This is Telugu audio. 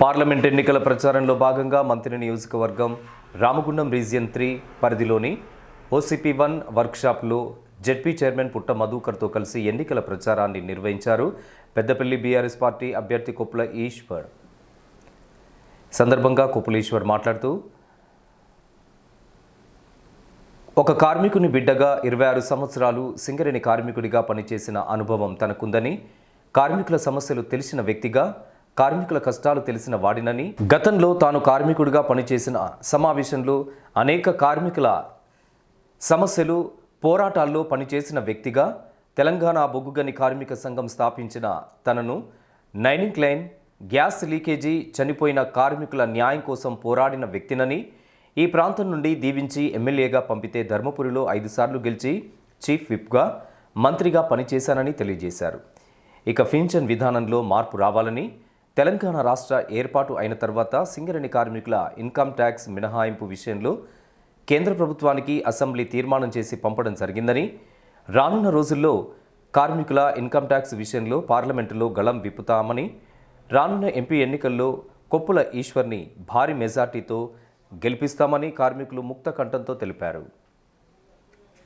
పార్లమెంట్ ఎన్నికల ప్రచారంలో భాగంగా మంత్రి నియోజకవర్గం రామగుండం రీజియన్ త్రీ పరిధిలోని ఓసీపీ వన్ వర్క్షాప్లో జెడ్పీ చైర్మన్ పుట్ట మధుకర్తో కలిసి ఎన్నికల ప్రచారాన్ని నిర్వహించారు పెద్దపల్లి బీఆర్ఎస్ పార్టీ అభ్యర్థి కొప్పుల ఈశ్వర్. సందర్భంగా కొప్పుల ఈశ్వర్ మాట్లాడుతూ ఒక కార్మికుని బిడ్డగా ఇరవై ఆరు సంవత్సరాలు సింగరేణి కార్మికుడిగా పనిచేసిన అనుభవం తనకుందని కార్మికుల సమస్యలు తెలిసిన వ్యక్తిగా కార్మికుల కష్టాలు తెలిసిన వాడినని. గతంలో తాను కార్మికుడిగా పనిచేసిన సమావేశంలో అనేక కార్మికుల సమస్యలు పోరాటాల్లో పనిచేసిన వ్యక్తిగా తెలంగాణ బొగ్గుగని కార్మిక సంఘం స్థాపించిన తనను నైనింగ్ లైన్ గ్యాస్ లీకేజీ చనిపోయిన కార్మికుల న్యాయం కోసం పోరాడిన వ్యక్తినని ఈ ప్రాంతం నుండి దీవించి ఎమ్మెల్యేగా పంపితే ధర్మపురిలో ఐదుసార్లు గెలిచి చీఫ్ విప్గా మంత్రిగా పనిచేశానని తెలియజేశారు. ఇక పింఛన్ విధానంలో మార్పు రావాలని తెలంగాణ రాష్ట్ర ఏర్పాటు అయిన తర్వాత సింగరేణి కార్మికుల ఇన్కమ్ ట్యాక్స్ మినహాయింపు విషయంలో కేంద్ర ప్రభుత్వానికి అసెంబ్లీ తీర్మానం చేసి పంపడం జరిగిందని రానున్న రోజుల్లో కార్మికుల ఇన్కమ్ ట్యాక్స్ విషయంలో పార్లమెంటులో గళం విప్పుతామని రానున్న ఎంపీ ఎన్నికల్లో కొప్పుల ఈశ్వర్ని భారీ మెజార్టీతో గెలిపిస్తామని కార్మికులు ముక్త కంఠంతో తెలిపారు.